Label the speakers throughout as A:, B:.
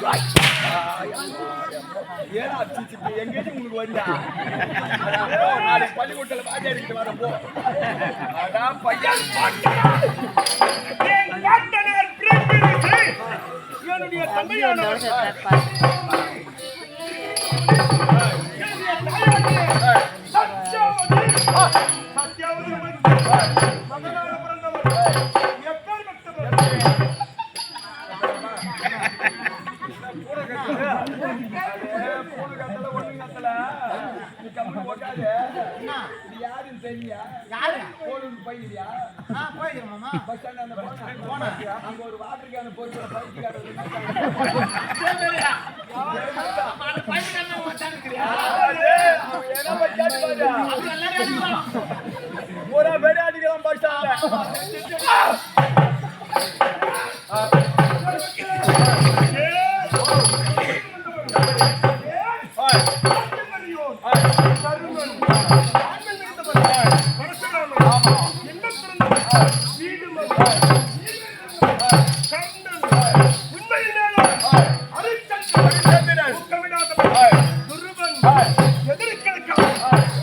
A: Right. ஏன்னா அடிச்சு எங்கேயும் உங்களுக்கு வந்தா நாளைக்கு வர போ அதான் பையன் என்னுடைய தந்தையானவர். ஒரு வெடாடிக்கலாம் பஸ்டாண்ட்ல அனைத்து விதானத்திற்கும் மெய்மகன் விதானம் ஜமதத்தின் எப்பா ஆளு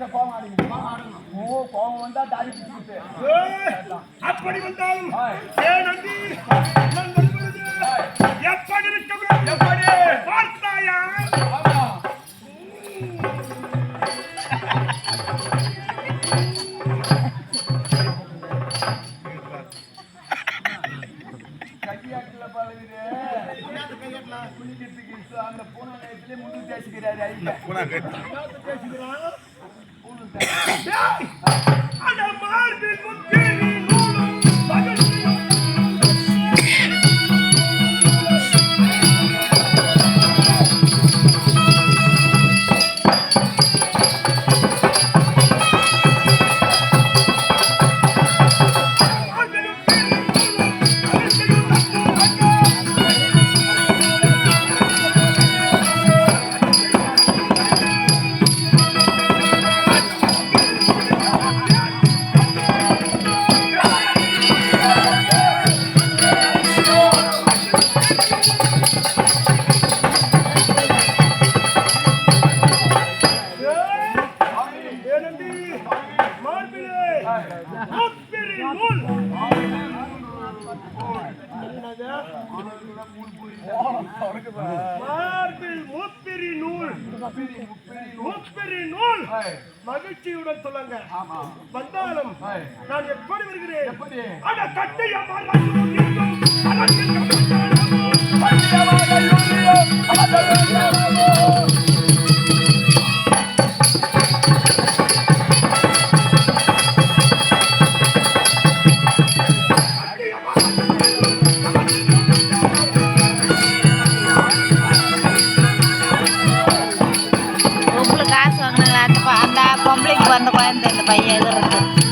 A: ஆடுங்க. ஓ, கோவம் வந்தா தாடி.
B: அப்படி வந்தாலும் எப்படி இருக்க
A: எப்படி? பூனை
B: மார்பில் நூல். முத்திரி நூல். மகிழ்ச்சியுடன் சொல்லுங்க. வந்தாலும் நான் எப்படி வருகிறேன்?
A: எப்படி?
B: அட கட்டையம்மா
C: அந்த குழந்தை இந்த பையன் எதிர்த்து